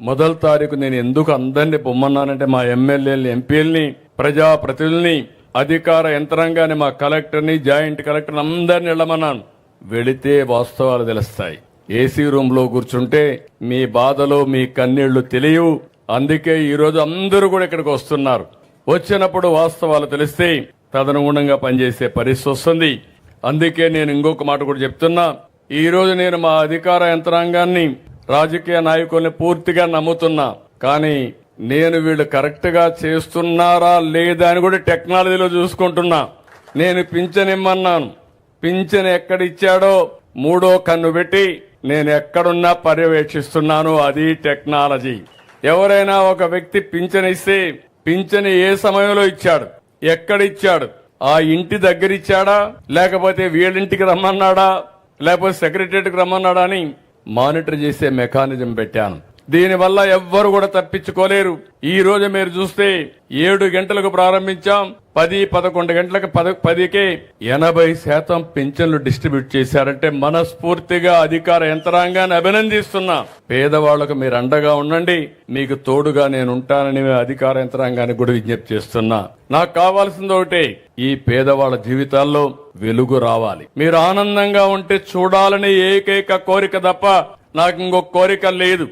మొదటి తారీఖు నేను ఎందుకు అందరినీ పొమ్మన్నానంటే మా ఎమ్మెల్యేలని ఎంపీలని ప్రజాప్రతినిధుల్ని అధికార యంత్రాంగాన్ని మా కలెక్టర్ని జాయింట్ కలెక్టర్ని అందరిని వెళ్ళమన్నాను. వెళితే వాస్తవాలు తెలుస్తాయి. ఏసీ రూమ్లో కూర్చుంటే మీ బాధలు మీ కన్నీళ్ళు తెలియవు. అందుకే ఈరోజు అందరూ కూడా ఇక్కడికి వస్తున్నారు. వచ్చినప్పుడు వాస్తవాలు తెలిస్తే తదనుగుణంగా పనిచేసే పరిస్థితి వస్తుంది. అందుకే నేను ఇంకొక మాట కూడా చెప్తున్నా. ఈ రోజు నేను మా అధికార యంత్రాంగాన్ని రాజకీయ నాయకుల్ని పూర్తిగా నమ్ముతున్నా. కానీ నేను వీళ్ళు కరెక్ట్గా చేస్తున్నారా లేదా అని కూడా టెక్నాలజీలో చూసుకుంటున్నా. నేను పింఛనిమ్మన్నాను. పింఛన్ ఎక్కడిచ్చాడో మూడో కన్ను పెట్టి నేను ఎక్కడున్నా పర్యవేక్షిస్తున్నాను. అది టెక్నాలజీ. ఎవరైనా ఒక వ్యక్తి పింఛన్ ఇస్తే పింఛన్ ఏ సమయంలో ఇచ్చాడు? ఎక్కడిచ్చాడు? ఆ ఇంటి దగ్గర ఇచ్చాడా లేకపోతే వీళ్ళింటికి రమ్మన్నాడా? లేకపోతే సెక్రటరియట్కి రమ్మన్నాడా అని మానిటర్ చేసే మెకానిజం పెట్టాను. దీనివల్ల ఎవ్వరు కూడా తప్పించుకోలేరు. ఈ రోజు మీరు చూస్తే ఏడు గంటలకు ప్రారంభించాం. పది పదకొండు గంటలకు పద పదికే ఎనభై శాతం పింఛన్లు డిస్ట్రిబ్యూట్ చేశారంటే మనస్ఫూర్తిగా అధికార యంత్రాంగాన్ని అభినందిస్తున్నా. పేదవాళ్ళకు మీరు అండగా ఉండండి. మీకు తోడుగా నేను ఉంటానని అధికార యంత్రాంగాన్ని కూడా విజ్ఞప్తి చేస్తున్నా. నాకు కావాల్సింది ఒకటే ఈ పేదవాళ్ళ జీవితాల్లో వెలుగు రావాలి. మీరు ఆనందంగా ఉంటే చూడాలని ఏకైక కోరిక తప్ప నాకు ఇంకొక కోరిక లేదు.